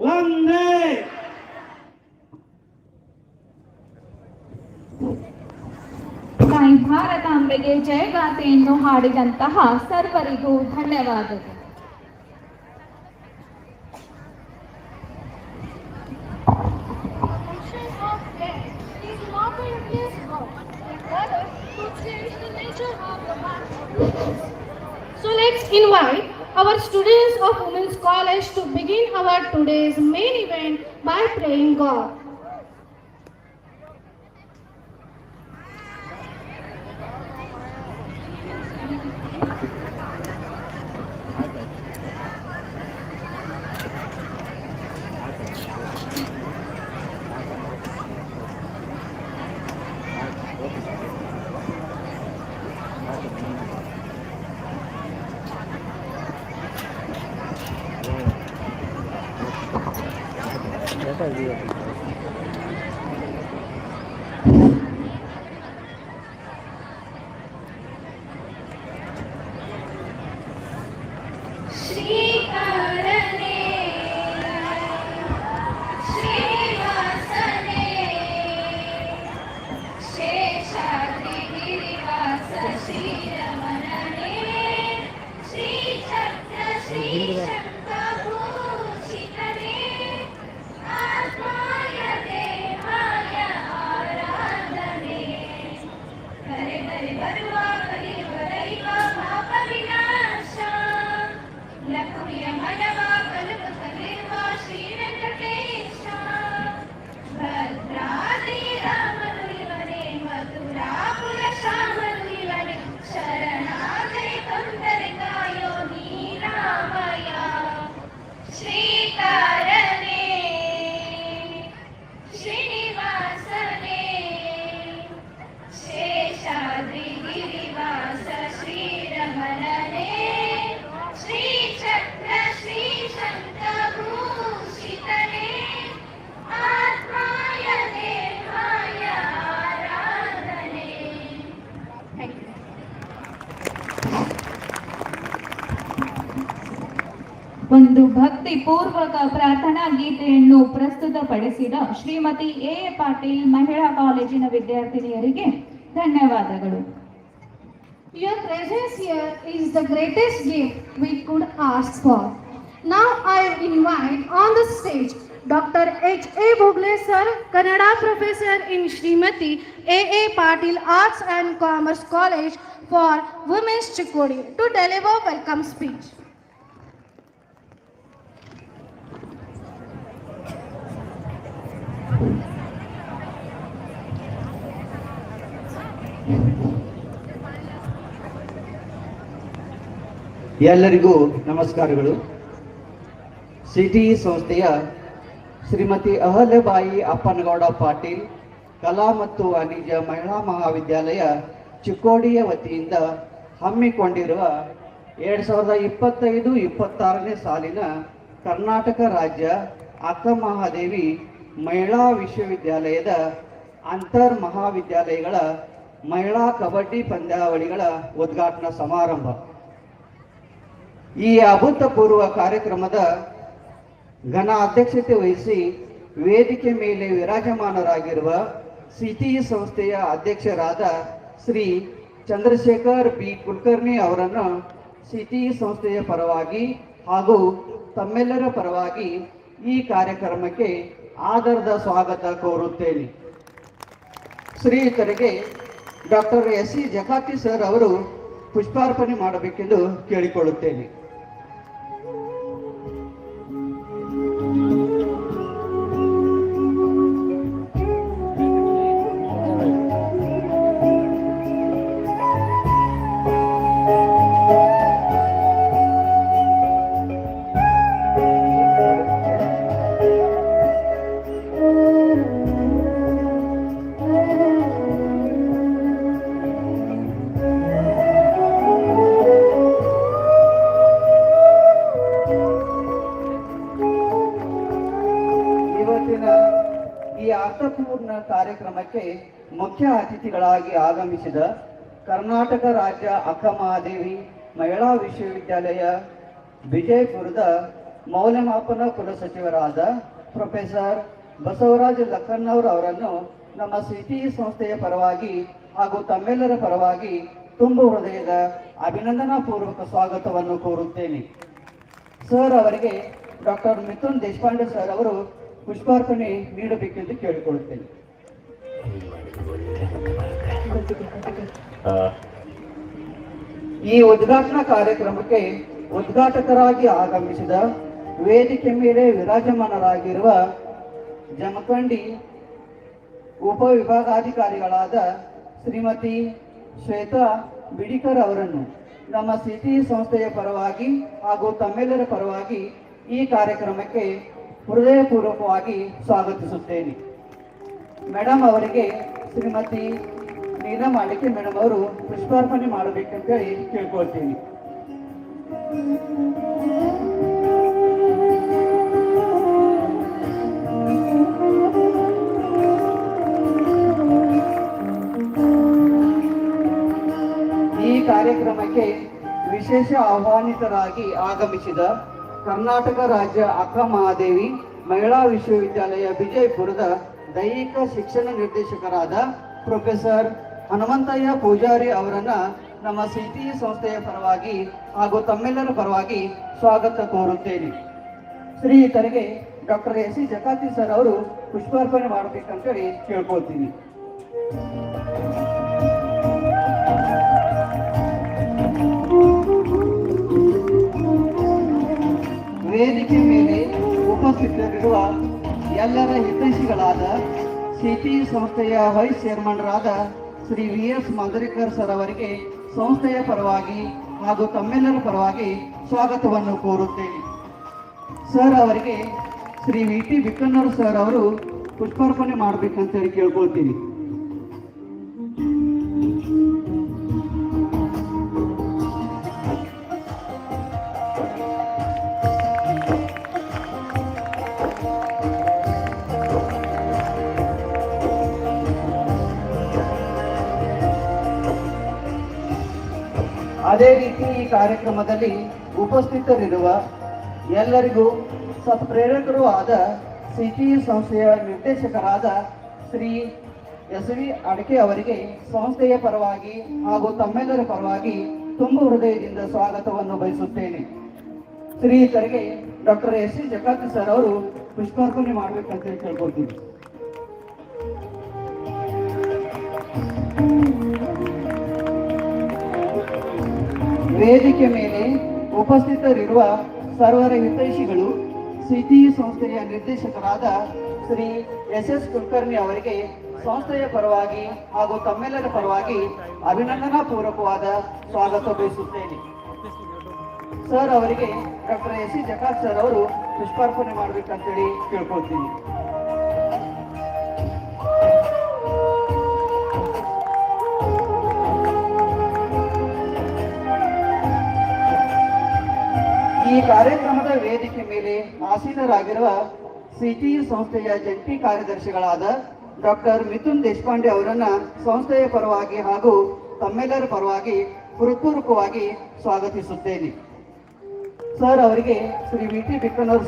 ಒಂದೇ ಭಾರತಾಂಬೆಗೆ ಜಯಗಾಥೆಯನ್ನು ಹಾಡಿದಂತಹ ಸರ್ವರಿಗೂ ಧನ್ಯವಾದಗಳು. College to begin our today's main event by praying God. দিয়ে ಒಂದು ಭಕ್ತಿ ಪೂರ್ವಕ ಪ್ರಾರ್ಥನಾ ಗೀತೆಯನ್ನು ಪ್ರಸ್ತುತಪಡಿಸಿದ ಶ್ರೀಮತಿ ಎ ಪಾಟೀಲ್ ಮಹಿಳಾ ಕಾಲೇಜಿನ ವಿದ್ಯಾರ್ಥಿನಿಯರಿಗೆ ಧನ್ಯವಾದಗಳು Your presence here is the greatest gift we could ask for. Now I invite on the stage Dr. H. A. Bogle sir, Kannada professor in Srimati A. A. Patil Arts and Commerce College for Women's Chikodi to deliver welcome speech. ಎಲ್ಲರಿಗೂ ನಮಸ್ಕಾರಗಳು. City ಸಂಸ್ಥೆಯ ಶ್ರೀಮತಿ ಅಹಲ್ಯಬಾಯಿ ಅಪ್ಪನಗೌಡ ಪಾಟೀಲ್, ಕಲಾ ಮತ್ತು ವಾಣಿಜ್ಯ ಮಹಿಳಾ ಮಹಾವಿದ್ಯಾಲಯ ಚಿಕ್ಕೋಡಿಯ ವತಿಯಿಂದ ಹಮ್ಮಿಕೊಂಡಿರುವ ಎರಡು ಸಾವಿರದ ಇಪ್ಪತ್ತೈದು, ಇಪ್ಪತ್ತಾರನೇ ಸಾಲಿನ ಕರ್ನಾಟಕ ರಾಜ್ಯ ಅಕ್ಕ ಮಹಾದೇವಿ ಮಹಿಳಾ ವಿಶ್ವವಿದ್ಯಾಲಯದ ಅಂತರ್ ಮಹಾವಿದ್ಯಾಲಯಗಳ ಮಹಿಳಾ ಕಬಡ್ಡಿ ಪಂದ್ಯಾವಳಿಗಳ ಉದ್ಘಾಟನಾ ಸಮಾರಂಭ. ಈ ಅಭೂತಪೂರ್ವ ಕಾರ್ಯಕ್ರಮದ ಘನ ಅಧ್ಯಕ್ಷತೆ ವಹಿಸಿ ವೇದಿಕೆ ಮೇಲೆ ವಿರಾಜಮಾನರಾಗಿರುವ ಸಿಟಿ ಸಂಸ್ಥೆಯ ಅಧ್ಯಕ್ಷರಾದ ಶ್ರೀ ಚಂದ್ರಶೇಖರ್ ಬಿ ಕುಲಕರ್ಣಿ ಅವರನ್ನು ಸಿಟಿ ಸಂಸ್ಥೆಯ ಪರವಾಗಿ ಹಾಗೂ ತಮ್ಮೆಲ್ಲರ ಪರವಾಗಿ ಈ ಕಾರ್ಯಕ್ರಮಕ್ಕೆ ಆಧಾರದ ಸ್ವಾಗತ ಕೋರುತ್ತೇನೆ. ಶ್ರೀಯುತರಿಗೆ doctor S C Jakati sir ಅವರು ಪುಷ್ಪಾರ್ಪಣೆ ಮಾಡಬೇಕೆಂದು ಕೇಳಿಕೊಳ್ಳುತ್ತೇನೆ. ಅರ್ಥಪೂರ್ಣ ಕಾರ್ಯಕ್ರಮಕ್ಕೆ ಮುಖ್ಯ ಅತಿಥಿಗಳಾಗಿ ಆಗಮಿಸಿದ ಕರ್ನಾಟಕ ರಾಜ್ಯ ಅಕ್ಕಮಹಾದೇವಿ ಮಹಿಳಾ ವಿಶ್ವವಿದ್ಯಾಲಯ ವಿಜಯಪುರದ ಮೌಲ್ಯಮಾಪನ ಕುಲಸಚಿವರಾದ ಪ್ರೊಫೆಸರ್ ಬಸವರಾಜ ಲಕ್ಕನ್ನವರ್ ಅವರನ್ನು ನಮ್ಮ ಸಿಟಿ ಸಂಸ್ಥೆಯ ಪರವಾಗಿ ಹಾಗೂ ತಮ್ಮೆಲ್ಲರ ಪರವಾಗಿ ತುಂಬು ಹೃದಯದ ಅಭಿನಂದನಾ ಪೂರ್ವಕ ಸ್ವಾಗತವನ್ನು ಕೋರುತ್ತೇನೆ. ಸರ್, ಅವರಿಗೆ ಡಾಕ್ಟರ್ ಮಿಥುನ್ ದೇಶಪಾಂಡೆ ಸರ್ ಅವರು ಪುಷ್ಪಾರ್ಪಣೆ ನೀಡಬೇಕೆಂದು ಕೇಳಿಕೊಳ್ಳುತ್ತೇನೆ. ಈ ಉದ್ಘಾಟನಾ ಕಾರ್ಯಕ್ರಮಕ್ಕೆ ಉದ್ಘಾಟಕರಾಗಿ ಆಗಮಿಸಿದ ವೇದಿಕೆ ಮೇಲೆ ವಿರಾಜಮಾನರಾಗಿರುವ ಜಮಖಂಡಿ ಉಪವಿಭಾಗಾಧಿಕಾರಿಗಳಾದ ಶ್ರೀಮತಿ ಶ್ವೇತಾ ಬಿಡಿಕರ್ ಅವರನ್ನು ನಮ್ಮ ಸಿಟಿ ಸಂಸ್ಥೆಯ ಪರವಾಗಿ ಹಾಗೂ ತಮ್ಮೆಲ್ಲರ ಪರವಾಗಿ ಈ ಕಾರ್ಯಕ್ರಮಕ್ಕೆ ಹೃದಯಪೂರ್ವಕವಾಗಿ ಸ್ವಾಗತಿಸುತ್ತೇನೆ. ಮೇಡಮ್ ಅವರಿಗೆ ಶ್ರೀಮತಿ ನೀನಾ ಮಾಡಿಕೆ ಮೇಡಮ್ ಅವರು ಪುಷ್ಪಾರ್ಪಣೆ ಮಾಡಬೇಕಂತೇಳಿ ಕೇಳ್ಕೊಳ್ತೀನಿ. ಈ ಕಾರ್ಯಕ್ರಮಕ್ಕೆ ವಿಶೇಷ ಆಹ್ವಾನಿತರಾಗಿ ಆಗಮಿಸಿದ ಕರ್ನಾಟಕ ರಾಜ್ಯ ಅಕ್ಕ ಮಹಾದೇವಿ ಮಹಿಳಾ ವಿಶ್ವವಿದ್ಯಾಲಯ ವಿಜಯಪುರದ ದೈಹಿಕ ಶಿಕ್ಷಣ ನಿರ್ದೇಶಕರಾದ ಪ್ರೊಫೆಸರ್ ಹನುಮಂತಯ್ಯ ಪೂಜಾರಿ ಅವರನ್ನು ನಮ್ಮ ಸಿಟಿ ಸಂಸ್ಥೆಯ ಪರವಾಗಿ ಹಾಗೂ ತಮ್ಮೆಲ್ಲರ ಪರವಾಗಿ ಸ್ವಾಗತ ಕೋರುತ್ತೇನೆ. ಶ್ರೀಯುತರಿಗೆ doctor S C Jakati sir ಅವರು ಪುಷ್ಪಾರ್ಪಣೆ ಮಾಡಬೇಕಂತೇಳಿ ಕೇಳ್ಕೊಳ್ತೀನಿ. ವೇದಿಕೆ ಮೇಲೆ ಉಪಸ್ಥಿತರಿರುವ ಎಲ್ಲರ ಹಿತೈಷಿಗಳಾದ ಸಿಟಿ ಸಂಸ್ಥೆಯ vice ಚೇರ್ಮನ್ರಾದ Shri V S Madarikar sir ಅವರಿಗೆ ಸಂಸ್ಥೆಯ ಪರವಾಗಿ ಹಾಗೂ ತಮ್ಮೆಲ್ಲರ ಪರವಾಗಿ ಸ್ವಾಗತವನ್ನು ಕೋರುತ್ತೇನೆ. ಸರ್ ಅವರಿಗೆ Shri V T Bikkannur sir ಅವರು ಪುಷ್ಪಾರ್ಪಣೆ ಮಾಡಬೇಕಂತೇಳಿ ಕೇಳ್ಕೊಳ್ತೀನಿ. ಕಾರ್ಯಕ್ರಮದಲ್ಲಿ ಉಪಸ್ಥಿತರಿರುವ ಎಲ್ಲರಿಗೂ ಸತ್ಪ್ರೇರಕರೂ ಆದ ಸಿಟಿ ಸಂಸ್ಥೆಯ ನಿರ್ದೇಶಕರಾದ ಶ್ರೀ ಎಸ್ ವಿ ಅಡಕೆ ಅವರಿಗೆ ಸಂಸ್ಥೆಯ ಪರವಾಗಿ ಹಾಗೂ ತಮ್ಮೆಲ್ಲರ ಪರವಾಗಿ ತುಂಬ ಹೃದಯದಿಂದ ಸ್ವಾಗತವನ್ನು ಬಯಸುತ್ತೇನೆ. ಶ್ರೀಯುತರಿಗೆ doctor S C Jakati sir ಅವರು ಪುಷ್ಪಾರ್ಪಣೆ ಮಾಡಬೇಕಂತ ಕೇಳ್ಕೊಳ್ತೀನಿ. ವೇದಿಕೆ ಮೇಲೆ ಉಪಸ್ಥಿತರಿರುವ ಸರ್ವರ ಹಿತೈಷಿಗಳು ಸಿಟಿ ಸಂಸ್ಥೆಯ ನಿರ್ದೇಶಕರಾದ ಶ್ರೀ ಎಸ್ ಎಸ್ ಕುಲಕರ್ಣಿ ಅವರಿಗೆ ಸಂಸ್ಥೆಯ ಪರವಾಗಿ ಹಾಗೂ ತಮ್ಮೆಲ್ಲರ ಪರವಾಗಿ ಅಭಿನಂದನಾ ಪೂರ್ವಕವಾದ ಸ್ವಾಗತ ಬಯಸುತ್ತೇನೆ. ಸರ್ ಅವರಿಗೆ doctor S C Jakat sir ಅವರು ಪುಷ್ಪಾರ್ಪಣೆ ಮಾಡಬೇಕಂತೇಳಿ ಕೇಳ್ಕೊಳ್ತೀನಿ. ಮೇಲೆ ಆಸೀನರಾಗಿರುವ ಸಿಟಿ ಸಂಸ್ಥೆಯ ಜಂಟಿ ಕಾರ್ಯದರ್ಶಿಗಳಾದ ಡಾಕ್ಟರ್ ಮಿಥುನ್ ದೇಶಪಾಂಡೆ ಅವರನ್ನು ಸಂಸ್ಥೆಯ ಪರವಾಗಿ ಹಾಗೂ ತಮ್ಮೆಲ್ಲರ ಪರವಾಗಿ ಹೃತ್ಪೂರ್ವಕವಾಗಿ ಸ್ವಾಗತಿಸುತ್ತೇನೆ. ಸರ್, ಅವರಿಗೆ ಶ್ರೀ ವಿ ಟಿ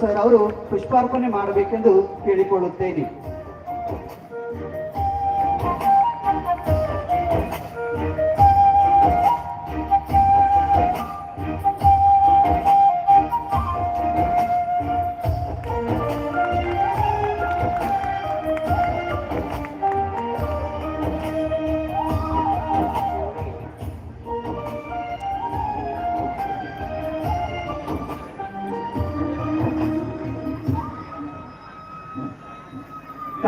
ಸರ್ ಅವರು ಪುಷ್ಪಾರ್ಪಣೆ ಮಾಡಬೇಕೆಂದು ಕೇಳಿಕೊಳ್ಳುತ್ತೇನೆ.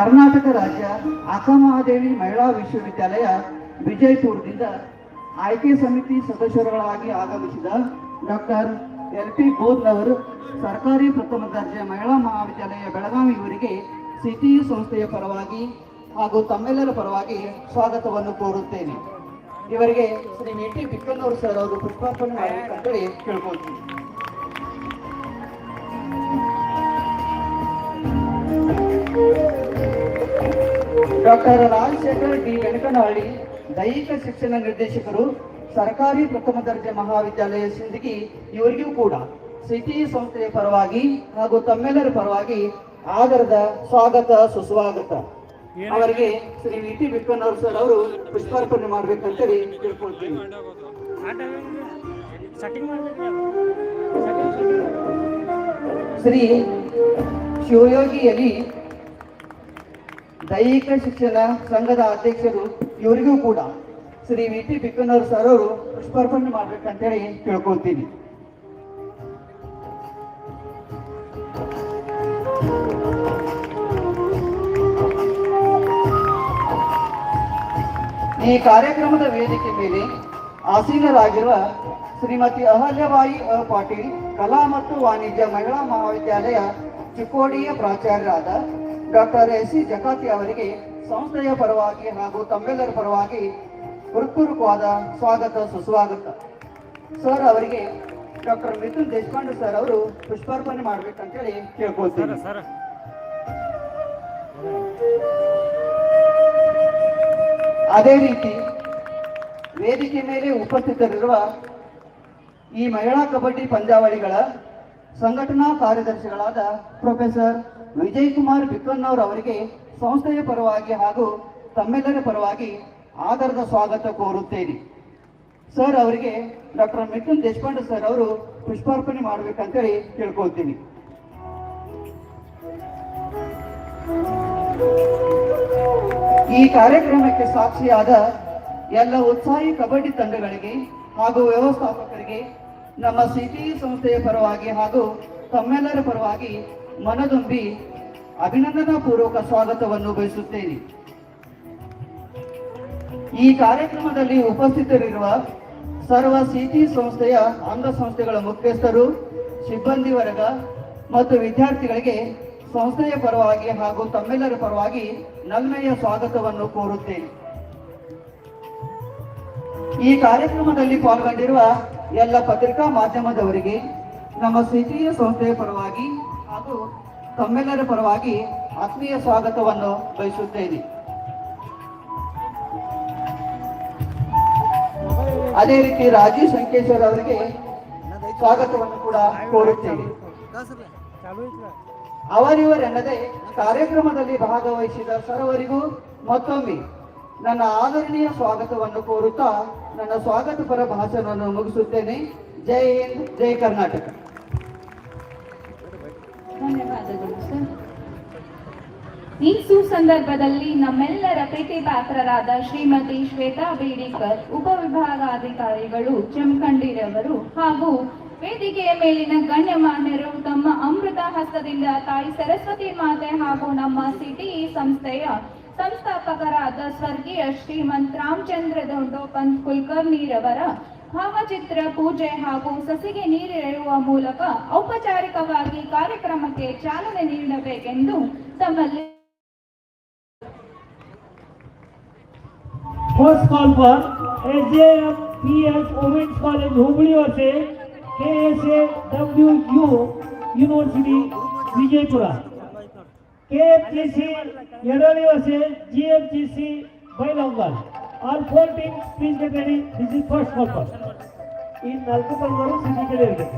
ಕರ್ನಾಟಕ ರಾಜ್ಯ ಅಕ್ಕಮಹಾದೇವಿ ಮಹಿಳಾ ವಿಶ್ವವಿದ್ಯಾಲಯ ವಿಜಯಪುರದಿಂದ ಆಯ್ಕೆ ಸಮಿತಿ ಸದಸ್ಯರುಗಳಾಗಿ ಆಗಮಿಸಿದ ಡಾಕ್ಟರ್ ಎಲ್ ಪಿ ಬೋದ್ನವರು, ಸರ್ಕಾರಿ ಪ್ರಥಮ ದರ್ಜೆ ಮಹಿಳಾ ಮಹಾವಿದ್ಯಾಲಯ ಬೆಳಗಾವಿ ಇವರಿಗೆ ಸಿಟಿ ಸಂಸ್ಥೆಯ ಪರವಾಗಿ ಹಾಗೂ ತಮ್ಮೆಲ್ಲರ ಪರವಾಗಿ ಸ್ವಾಗತವನ್ನು ಕೋರುತ್ತೇನೆ. ಇವರಿಗೆ ಶ್ರೀ ವಿ ಟಿ ಸರ್ ಅವರು ಪುಷ್ಪಾರ್ಪಣೆ ಮಾಡಬೇಕಂತೇಳಿ ಕೇಳ್ಕೊಳ್ತೀನಿ ಡಾಕ್ಟರ್ ರಾಜಶೇಖರ್ ಡಿ. ವೆಂಕನಹಳ್ಳಿ ದೈಹಿಕ ಶಿಕ್ಷಣ ನಿರ್ದೇಶಕರು ಸರ್ಕಾರಿ ಪ್ರಥಮ ದರ್ಜೆ ಮಹಾವಿದ್ಯಾಲಯ ಸಿಂದಗಿ ಇವರಿಗೂ ಕೂಡ ಸಿಟಿ ಸಂಸ್ಥೆಯ ಪರವಾಗಿ ಹಾಗೂ ತಮ್ಮೆಲ್ಲರ ಪರವಾಗಿ ಆದರದ ಸ್ವಾಗತ ಸುಸ್ವಾಗತ. ಅವರಿಗೆ ಶ್ರೀ ವಿ. ಟಿ. ಸರ್ ಅವರು ಪುಷ್ಪಾರ್ಪಣೆ ಮಾಡ್ಬೇಕಂತೇಳಿ ತಿಳ್ಕೊಳ್ತೀನಿ ಶ್ರೀ ಶಿವಯೋಗಿಯಲ್ಲಿ ದೈಹಿಕ ಶಿಕ್ಷಣ ಸಂಘದ ಅಧ್ಯಕ್ಷರು ಇವರಿಗೂ ಕೂಡ ಶ್ರೀ ವಿ ಟಿ ಬಿಕ್ಕನವ್ರು ಸರ್ ಅವರು ಪುಷ್ಪಾರ್ಪಣೆ ಮಾಡ್ಬೇಕಂತೇಳಿ ತಿಳ್ಕೊತೀನಿ ಈ ಕಾರ್ಯಕ್ರಮದ ವೇದಿಕೆ ಮೇಲೆ ಆಸೀನರಾಗಿರುವ ಶ್ರೀಮತಿ ಅಹಲ್ಯಬಾಯಿ ಅ ಪಾಟೀಲ್, ಕಲಾ ಮತ್ತು ವಾಣಿಜ್ಯ ಮಹಿಳಾ ಮಹಾವಿದ್ಯಾಲಯ ಚಿಕ್ಕೋಡಿಯ ಪ್ರಾಚಾರ್ಯರಾದ ಡಾಕ್ಟರ್ ಎಸ್ ಸಿ ಜಕಾತಿ ಅವರಿಗೆ ಸಂಸ್ಥೆಯ ಪರವಾಗಿ ಹಾಗೂ ತಮ್ಮೆಲ್ಲರ ಪರವಾಗಿ ಹೃತ್ಪೂರ್ವಕವಾದ ಸ್ವಾಗತ ಸುಸ್ವಾಗತ. ಸರ್ ಅವರಿಗೆ ಡಾಕ್ಟರ್ ಮಿಥುನ್ ದೇಶಪಾಂಡೆ ಸರ್ ಅವರು ಪುಷ್ಪಾರ್ಪಣೆ ಮಾಡ್ಬೇಕಂತೇಳಿ ಕೇಳ್ಕೊಳ್ತೀನಿ. ಅದೇ ರೀತಿ ವೇದಿಕೆ ಮೇಲೆ ಉಪಸ್ಥಿತರಿರುವ ಈ ಮಹಿಳಾ ಕಬಡ್ಡಿ ಪಂದ್ಯಾವಳಿಗಳ ಸಂಘಟನಾ ಕಾರ್ಯದರ್ಶಿಗಳಾದ ಪ್ರೊಫೆಸರ್ ವಿಜಯ್ ಕುಮಾರ್ ಬಿಕ್ಕನ್ನವ್ರ ಅವರಿಗೆ ಸಂಸ್ಥೆಯ ಪರವಾಗಿ ಹಾಗೂ ತಮ್ಮೆಲ್ಲರ ಪರವಾಗಿ ಆಧಾರದ ಸ್ವಾಗತ ಕೋರುತ್ತೇನೆ. ಸರ್, ಅವರಿಗೆ ಡಾಕ್ಟರ್ ಮಿಥುನ್ ದೇಶಪಾಂಡೆ ಸರ್ ಅವರು ಪುಷ್ಪಾರ್ಪಣೆ ಮಾಡ್ಬೇಕಂತೇಳಿ ಕೇಳ್ಕೊಳ್ತೀನಿ. ಈ ಕಾರ್ಯಕ್ರಮಕ್ಕೆ ಸಾಕ್ಷಿಯಾದ ಎಲ್ಲ ಉತ್ಸಾಹಿ ಕಬಡ್ಡಿ ತಂಡಗಳಿಗೆ ಹಾಗೂ ವ್ಯವಸ್ಥಾಪಕರಿಗೆ ನಮ್ಮ ಸಿಟಿ ಸಂಸ್ಥೆಯ ಪರವಾಗಿ ಹಾಗೂ ತಮ್ಮೆಲ್ಲರ ಪರವಾಗಿ ಮನದುಂಬಿ ಅಭಿನಂದನಾ ಪೂರ್ವಕ ಸ್ವಾಗತವನ್ನು ಬಯಸುತ್ತೇನೆ. ಈ ಕಾರ್ಯಕ್ರಮದಲ್ಲಿ ಉಪಸ್ಥಿತರಿರುವ ಸರ್ವ ಸಿಟಿ ಸಂಸ್ಥೆಯ ಅಂಗಸಂಸ್ಥೆಗಳ ಮುಖ್ಯಸ್ಥರು, ಸಿಬ್ಬಂದಿ ವರ್ಗ ಮತ್ತು ವಿದ್ಯಾರ್ಥಿಗಳಿಗೆ ಸಂಸ್ಥೆಯ ಪರವಾಗಿ ಹಾಗೂ ತಮ್ಮೆಲ್ಲರ ಪರವಾಗಿ ನಗ್ನೆಯ ಸ್ವಾಗತವನ್ನು ಕೋರುತ್ತೇನೆ. ಈ ಕಾರ್ಯಕ್ರಮದಲ್ಲಿ ಪಾಲ್ಗೊಂಡಿರುವ ಎಲ್ಲ ಪತ್ರಿಕಾ ಮಾಧ್ಯಮದವರಿಗೆ ನಮ್ಮ ಸಿಟಿಯ ಸಂಸ್ಥೆಯ ಪರವಾಗಿ ಹಾಗೂ ತಮ್ಮೆಲ್ಲರ ಪರವಾಗಿ ಆತ್ಮೀಯ ಸ್ವಾಗತವನ್ನು ಬಯಸುತ್ತೇನೆ. ಅದೇ ರೀತಿ ರಾಜೀವ್ ಸಂಕೇಶ್ವರ್ ಅವರಿಗೆ ಸ್ವಾಗತವನ್ನು ಕೂಡ ಕೋರುತ್ತೇನೆ. ಅವರಿವರೆನ್ನದೇ ಕಾರ್ಯಕ್ರಮದಲ್ಲಿ ಭಾಗವಹಿಸಿದ ಸರ್ವರಿಗೂ ಮತ್ತೊಮ್ಮೆ ನನ್ನ ಆದರಣೀಯ ಸ್ವಾಗತವನ್ನು ಕೋರುತ್ತಾ ನನ್ನ ಸ್ವಾಗತ ಪರ ಭಾಷಣವನ್ನು ಮುಗಿಸುತ್ತೇನೆ. ಜೈ ಹಿಂದ್, ಜೈ ಕರ್ನಾಟಕ. ಈ ಸುಸಂದರ್ಭದಲ್ಲಿ ನಮ್ಮೆಲ್ಲರ ಪ್ರೀತಿ ಪಾತ್ರರಾದ ಶ್ರೀಮತಿ ಶ್ವೇತಾ ಬೇಡಿಕರ್ ಉಪವಿಭಾಗಾಧಿಕಾರಿಗಳು ಜಮಖಂಡಿರವರು ಹಾಗೂ ವೇದಿಕೆಯ ಮೇಲಿನ ಗಣ್ಯಮಾನ್ಯರು ತಮ್ಮ ಅಮೃತ ಹಸ್ತದಿಂದ ತಾಯಿ ಸರಸ್ವತಿ ಮಾತೆ ಹಾಗೂ ನಮ್ಮ ಸಿಟಿ ಸಂಸ್ಥೆಯ ಸಂಸ್ಥಾಪಕರಾದ ಸ್ವರ್ಗೀಯ ಶ್ರೀಮಂತ್ ರಾಮಚಂದ್ರ ದೊಡ್ಡೋಪಂತ್ ಕುಲಕರ್ಣಿರವರ ಭಾವಚಿತ್ರ ಪೂಜೆ ಹಾಗೂ ಸಸಿಗೆ ನೀರೆರೆಯುವ ಮೂಲಕ ಔಪಚಾರಿಕವಾಗಿ ಕಾರ್ಯಕ್ರಮಕ್ಕೆ ಚಾಲನೆ ನೀಡಬೇಕೆಂದು ತಮ್ಮಲ್ಲಿ ફર્સ્ટ કોલ પર એસજેએફ પીએસ ઓમેન્સ કોલેજ હુબળી વચ્ચે KSA W U university Vijayapura KFGC એડોલી વચ્ચે GFGC Bailhongal all four teams please get ready this is first call in nalco pangaru city ke liye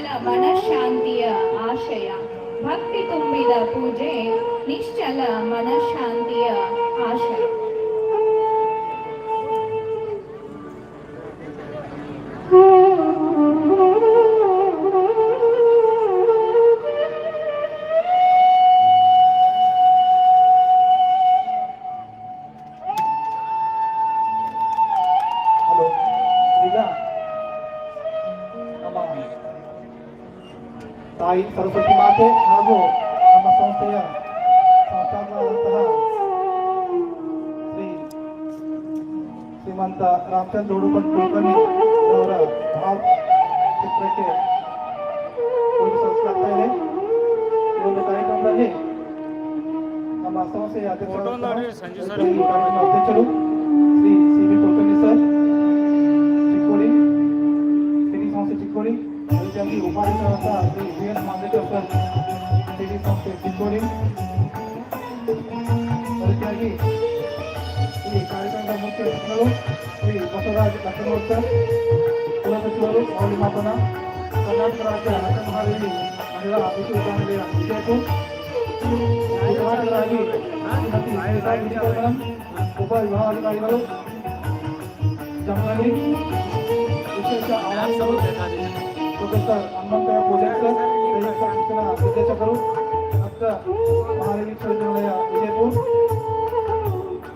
ನಿಶ್ಚಲ ಮನಃಶಾಂತಿಯ ಆಶಯ. ಭಕ್ತಿ ತುಂಬಿದ ಪೂಜೆ ನಿಶ್ಚಲ ಮನಃಶಾಂತಿಯ ಆಶಯ. ರಾಮಚಂದ್ರ ಉಡುಪಟ್ ಕುಲಕರ್ಣಿ ಅವರ ಭಾವ ಚಿತ್ರಕ್ಕೆ ಪೂಜೆ ಸಲ್ಲಿಸಲಾಗ್ತಾ ಇದೆ ಈ ಒಂದು ಕಾರ್ಯಕ್ರಮದಲ್ಲಿ ನಮ್ಮ ಸಂಸ್ಥೆಯ ಅಧ್ಯಕ್ಷರಾದಂತಹ ಈ ಕಾರ್ಯಕ್ರಮದ ಅಧ್ಯಕ್ಷರು Shri C V Kulkarni sir Chikkodi Siri ಸಂಸ್ಥೆ ಚಿಕ್ಕೋಡಿ ಅದೇ ರೀತಿಯಾಗಿ ಉಪಾಧ್ಯಕ್ಷರಾದಂತಹ Shri V S Madeshwar sir Siri ಸಂಸ್ಥೆ ಚಿಕ್ಕೋಡಿ ಅದೇ ರೀತಿಯಾಗಿ ಈ ಕಾರ್ಯಕ್ರಮದ ಮುಖ್ಯ ಅತಿಥಿಗಳು ಶ್ರೀ ಬಸವರಾಜ್ ಲಕ್ಷ್ಮಣ್ ಸರ್ ಕುಲಸಚಿವರು ಮೌಲ್ಯಮಾಪನ ಕರ್ನಾಟಕ ರಾಜ್ಯ ಅಕ್ಕ ಮಹಾದೇವಿ ಮಹಿಳಾ ವಿಶ್ವವಿದ್ಯಾನಿಲಯ ವಿಜಯಪುರ ನಿರ್ವಾಹಕರಾಗಿ ಶ್ರೀಮತಿ ಶ್ವೇತಾ ವಿಜಯಕರಂ ಉಪ ವಿಭಾಗಾಧಿಕಾರಿಗಳು ಜಮಖಂಡಿ ವಿಶೇಷ ಆಹ್ವಾನಿತರು ಪ್ರೊಫೆಸರ್ ಹನುಮಂತಯ್ಯ ಪೂಜಾರಿ ಸರ್ ಪ್ರಯುಕ್ತ ಶಿಕ್ಷಣ ನಿರ್ದೇಶಕರು ಅಕ್ಕ ಮಹಾದೇವಿ ವಿಶ್ವವಿದ್ಯಾನಿಲಯ Vijayapura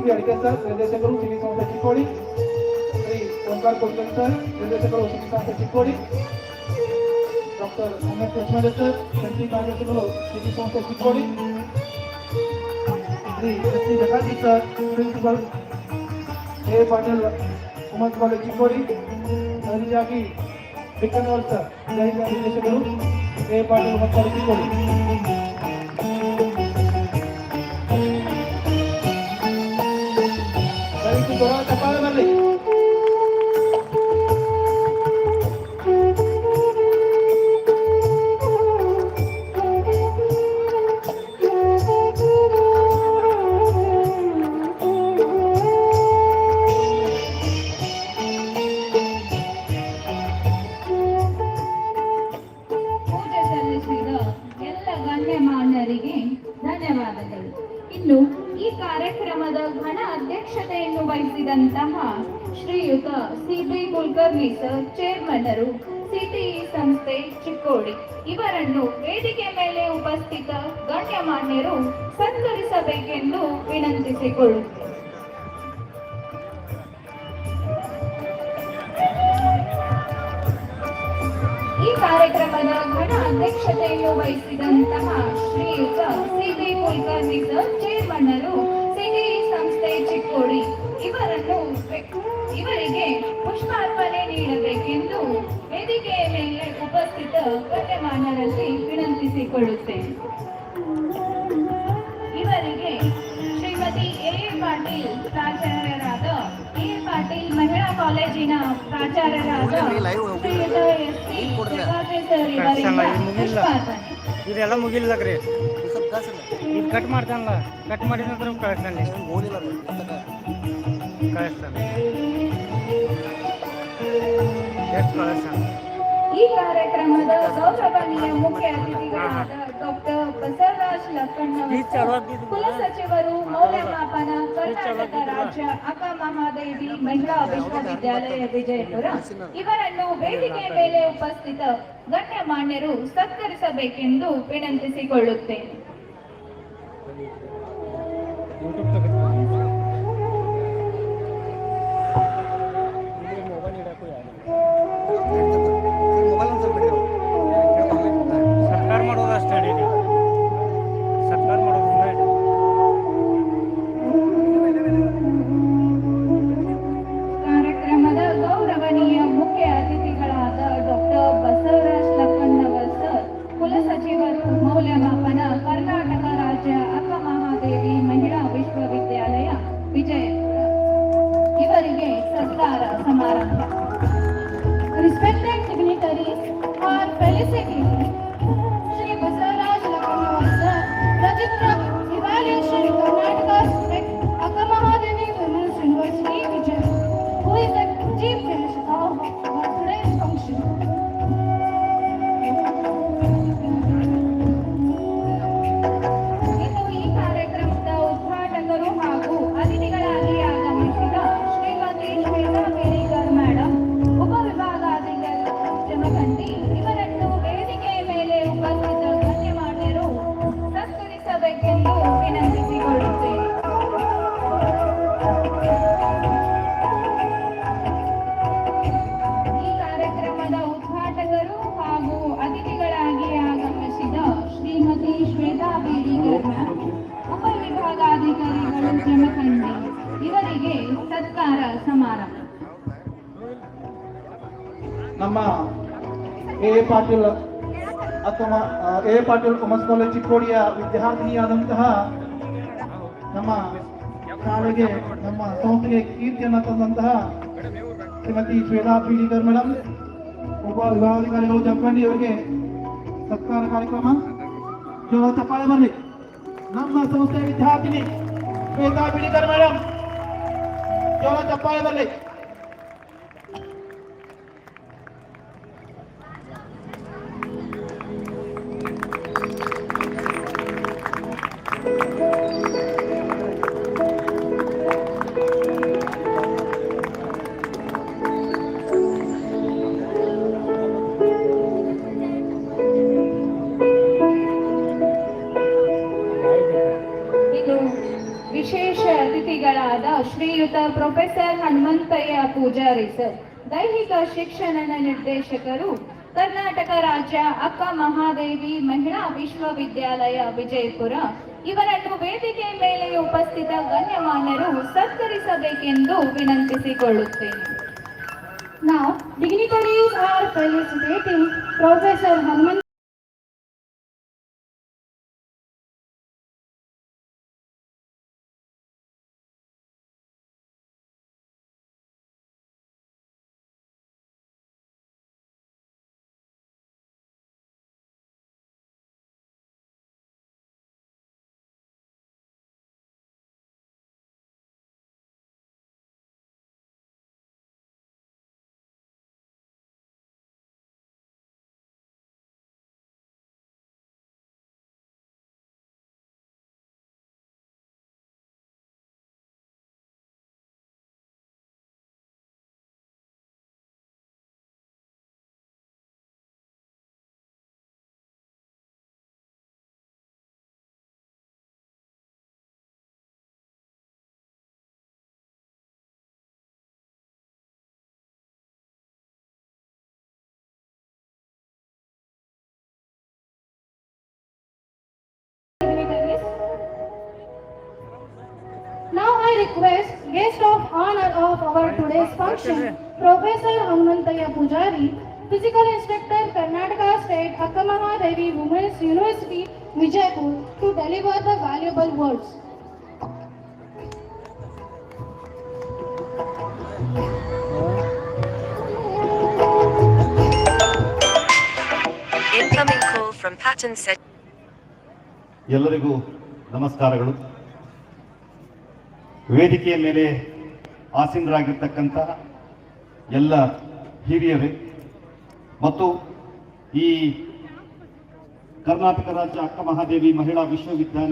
S V Adike sir ನಿರ್ದೇಶಕರು ಸಿವಿ ಸಂಸ್ಥೆ ಚಿಕ್ಕೋಡಿ ಶ್ರೀ ಓಂಕಾರ ಕುಲಕರ್ಣಿ ಸರ್ ನಿರ್ದೇಶಕರು ಸಿವಿ ಸಂಸ್ಥೆ Chikkodi doctor M S Lakshmana sir ಜಂಟಿ ಕಾರ್ಯದರ್ಶಿಗಳು ಸಿವಿ ಸಂಸ್ಥೆ Chikkodi Shri S C Jagaji sir principal A Patil ಉಮತ್ college Chikkodi ಅದೇ ರೀತಿಯಾಗಿ ಬಿಕ್ಕನವರ್ ಸರ್ ದೈಹಿಕ ನಿರ್ದೇಶಕರು ಇನ್ನು ಈ ಕಾರ್ಯಕ್ರಮದ ಘನ ಅಧ್ಯಕ್ಷತೆಯನ್ನು ವಹಿಸಿದಂತಹ ಶ್ರೀಯುತ ಸಿಬಿ ಸರ್, ಚೇರ್ಮನ್ನರು ಸಿಟಿಇ ಸಂಸ್ಥೆ ಚಿಕ್ಕೋಡಿ. ಇವರನ್ನು ವೇದಿಕೆ ಮೇಲೆ ಉಪಸ್ಥಿತ ಗಣ್ಯಮಾನ್ಯರು ಸತ್ಕರಿಸಬೇಕೆಂದು ವಿನಂತಿಸಿಕೊಳ್ಳುತ್ತೇನೆ. ಈ ಕಾರ್ಯಕ್ರಮದ ಘನ ಅಧ್ಯಕ್ಷತೆಯನ್ನು ವಹಿಸಿದಂತಹ ಶ್ರೀಯುತ ಸಿಟಿ ಕುಲ್ಕರ್ಣಿ ಸರ್ ಚೇರ್ಮನ್ನರು, ಸಿಟಿ ಸಂಸ್ಥೆ ಚಿಕ್ಕೋಡಿ. ಇವರನ್ನು ಇವರಿಗೆ ಪುಷ್ಪಾರ್ಪಣೆ ನೀಡಬೇಕೆಂದು ವೇದಿಕೆಯ ಮೇಲೆ ಉಪಸ್ಥಿತ ಗಣ್ಯಮಾನ್ಯರಲ್ಲಿ ವಿನಂತಿಸಿಕೊಳ್ಳುತ್ತೇನೆ. ಇವರಿಗೆ ಶ್ರೀಮತಿ ಎ. ಪಾಟೀಲ್ ಮಹಿಳಾ ಕಾಲೇಜಿನ ಪ್ರಾಚಾರ್ಯರಾದ ಶ್ರೀಯುತ ಎಸ್ ಸಿ ಜಗಾತ್ರೆ ಸರ್ ಇವರಿಂದ ಪುಷ್ಪಾರ್ಪಣೆ ಇದೆಲ್ಲ ಮುಗಿಲ್ಲಕ್ರಿ ಇದು ಕಟ್ ಮಾಡ್ತಾನಲ್ಲ ಕಟ್ ಮಾಡಿದ ನಂತರ ಕಳಿಸ್ತಾನೆ ಕಳಿಸ್ತಾನೆ ಎಷ್ಟು ಕಳಿಸ್ತಾನೆ ಕಾರ್ಯಕ್ರಮದ ಗೌರವನೀಯ ಮುಖ್ಯ ಅತಿಥಿಗಳಾದ ಡಾಕ್ಟರ್ ಬಸವರಾಜ್ ಲಕ್ಕಣ್ಣವರ್ ಕುಲಸಚಿವರು ಮೌಲ್ಯಮಾಪನ ಕರ್ನಾಟಕ ರಾಜ್ಯ ಅಕ್ಕ ಮಹಾದೇವಿ ಮಹಿಳಾ ವಿಶ್ವವಿದ್ಯಾಲಯ ವಿಜಯಪುರ. ಇವರನ್ನು ವೇದಿಕೆ ಮೇಲೆ ಉಪಸ್ಥಿತ ಗಣ್ಯಮಾನ್ಯರು ಸತ್ಕರಿಸಬೇಕೆಂದು ವಿನಂತಿಸಿಕೊಳ್ಳುತ್ತೇನೆ. ನಮ್ಮ ಎ ಎ ಪಾಟೀಲ್ ಅಥವಾ A A Patil commerce college ಚಿಕ್ಕೋಡಿಯ ವಿದ್ಯಾರ್ಥಿನಿಯಾದಂತಹ ನಮ್ಮ ಶಾಲೆಗೆ, ನಮ್ಮ ಸಂಸ್ಥೆಗೆ ಕೀರ್ತಿಯನ್ನು ತಂದಂತಹ ಶ್ರೀಮತಿ ಶ್ವೇತಾ ಪೀಡಿಕರ್ ಮೇಡಮ್ ಉಪ ವಿಭಾಗಾಧಿಕಾರಿಗಳು ಜಮಖಂಡಿ ಅವರಿಗೆ ಸತ್ಕಾರ ಕಾರ್ಯಕ್ರಮ. ಜೋರ ಚಪ್ಪಾಳೆ ಬರಲಿ. ನಮ್ಮ ಸಂಸ್ಥೆಯ ವಿದ್ಯಾರ್ಥಿನಿ ಶ್ವೇತಾ ಪೀಡಿಕರ್ ಮೇಡಮ್ ಜೋರ ಚಪ್ಪಾಳೆ ಬರಲಿ. ಶ್ರೀಯುತ ಪ್ರೊಫೆಸರ್ ಹನುಮಂತಯ್ಯ ಪೂಜಾರಿ ಸರ್. ದೈಹಿಕ ಶಿಕ್ಷಣದ ನಿರ್ದೇಶಕರು, ಕರ್ನಾಟಕ ರಾಜ್ಯ ಅಕ್ಕ ಮಹಾದೇವಿ ಮಹಿಳಾ ವಿಶ್ವವಿದ್ಯಾಲಯ ವಿಜಯಪುರ. ಇವರನ್ನು ವೇದಿಕೆ ಮೇಲೆ ಉಪಸ್ಥಿತ ಗಣ್ಯಮಾನ್ಯರು ಸತ್ಕರಿಸಬೇಕೆಂದು ವಿನಂತಿಸಿಕೊಳ್ಳುತ್ತೇನೆ. ನಾವು dignitaries are felicitating Professor Hanuman I request guest of honor of our today's function, Professor Hanumantaya Pujari, Physical Instructor, Karnataka State Akkamaha Devi Women's University, Vijaypur, to deliver the valuable words. Incoming call from Patton Set. ಎಲ್ಲರಿಗೂ ನಮಸ್ಕಾರಗಳು ವೇದಿಕೆಯ ಮೇಲೆ ಆಸೀನರಾಗಿರ್ತಕ್ಕಂಥ ಎಲ್ಲ ಹಿರಿಯರೇ ಮತ್ತು ಈ ಕರ್ನಾಟಕ ರಾಜ್ಯ ಅಕ್ಕ ಮಹಾದೇವಿ ಮಹಿಳಾ ವಿಶ್ವವಿದ್ಯಾಲಯ